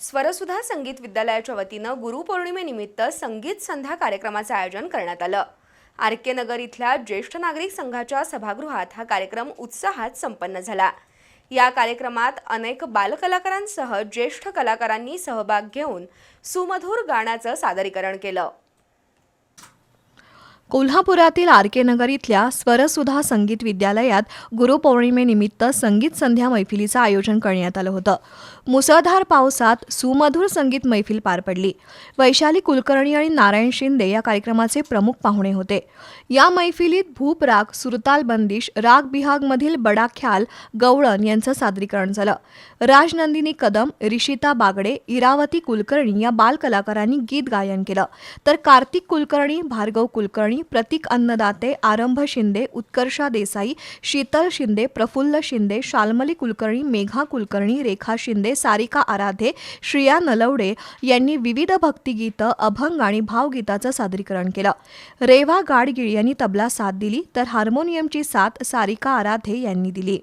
स्वरसुधा संगीत विद्यालयाच्या वतीनं गुरुपौर्णिमेनिमित्त संगीत संध्या कार्यक्रमाचं आयोजन करण्यात आलं. आर के नगर इथल्या ज्येष्ठ नागरिक संघाच्या सभागृहात हा कार्यक्रम उत्साहात संपन्न झाला. या कार्यक्रमात अनेक बालकलाकारांसह ज्येष्ठ कलाकारांनी सहभाग घेऊन सुमधुर गाण्याचं सादरीकरण केलं. कोल्हापुरातील आर के नगर इथल्या स्वरसुधा संगीत विद्यालयात गुरुपौर्णिमेनिमित्त संगीत संध्या मैफिलीचं आयोजन करण्यात आलं होतं. मुसळधार पावसात सुमधुर संगीत मैफिल पार पडली. वैशाली कुलकर्णी आणि नारायण शिंदे या कार्यक्रमाचे प्रमुख पाहुणे होते. या मैफिलीत भूप राग सुरताल बंदिश राग बिहागमधील बडा ख्याल गवळण यांचं सादरीकरण झालं. राजनंदिनी कदम रिशिता बागडे इरावती कुलकर्णी या बालकलाकारांनी गीत गायन केलं. तर कार्तिक कुलकर्णी भार्गव कुलकर्णी प्रतीक अन्नदाते आरंभ शिंदे उत्कर्षा देसाई शीतल शिंदे प्रफुल्ल शिंदे शाल्मली कुलकर्णी मेघा कुलकर्णी रेखा शिंदे सारिका आराधे श्रिया नलवडे यांनी विविध भक्तिगीतं अभंग आणि भावगीताचं सादरीकरण केलं. रेवा गाडगिळ यांनी तबला साथ दिली तर हार्मोनियमची साथ सारिका आराधे यांनी दिली.